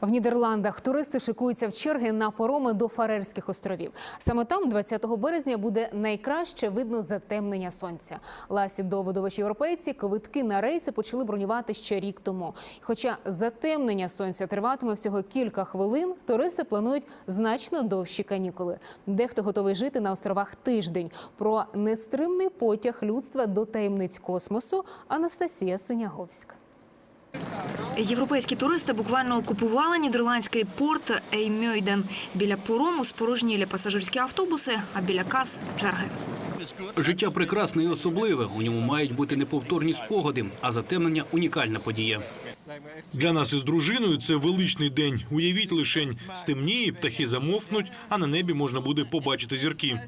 В Нідерландах туристи шикуються в черги на пороми до Фарерських островів. Саме там 20 березня буде найкраще видно затемнення сонця. Ласі доводовичі європейці квитки на рейси почали бронювати ще рік тому. Хоча затемнення сонця триватиме всього кілька хвилин, туристи планують значно довші канікули. Дехто готовий жити на островах тиждень. Про нестримний потяг людства до таємниць космосу Анастасія Синяговська. Європейські туристи буквально окупували нідерландський порт Еймьойден. Біля порому спорожнілі пасажирські автобуси, а біля кас – черги. Життя прекрасне і особливе. У ньому мають бути неповторні спогади, а затемнення унікальна подія. Для нас із дружиною це величний день. Уявіть лишень стемніє, птахи замовкнуть, а на небі можна буде побачити зірки.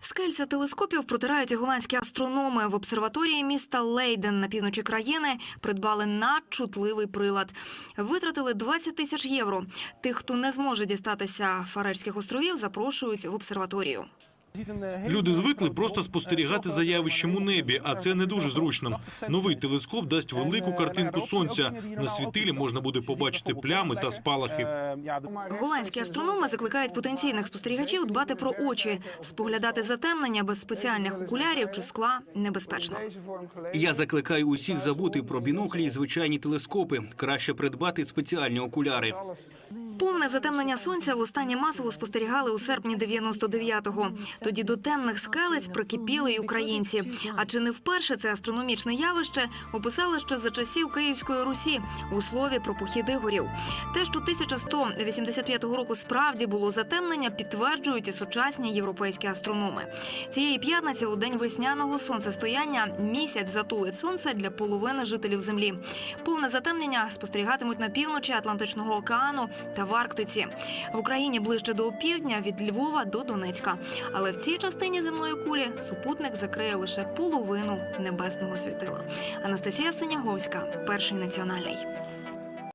Скельця телескопів протирають голландські астрономи. В обсерваторії міста Лейден на півночі країни придбали надчутливий прилад. Витратили 20 тисяч євро. Тих, хто не зможе дістатися Фарерських островів, запрошують в обсерваторію. Люди звикли просто спостерігати за явищем у небі, а це не дуже зручно. Новий телескоп дасть велику картинку сонця. На світилі можна буде побачити плями та спалахи. Голландські астрономи закликають потенційних спостерігачів дбати про очі, споглядати затемнення без спеціальних окулярів чи скла небезпечно. Я закликаю усіх забути про біноклі і звичайні телескопи. Краще придбати спеціальні окуляри. Повне затемнення сонця востаннє масово спостерігали у серпні 99-го. Тоді до темних скелець прикипіли й українці. А чи не вперше це астрономічне явище описали ще за часів Київської Русі у слові про похід Ігорів. Те, що 1185 року справді було затемнення, підтверджують і сучасні європейські астрономи. Цієї п'ятниці у день весняного сонцестояння місяць затулить сонце для половини жителів землі. Повне затемнення спостерігатимуть на півночі Атлантичного океану та в Арктиці. В Україні ближче до опівдня від Львова до Донецька. Але в цій частині земної кулі супутник закриє лише половину небесного світила. Анастасія Синяговська, перший національний.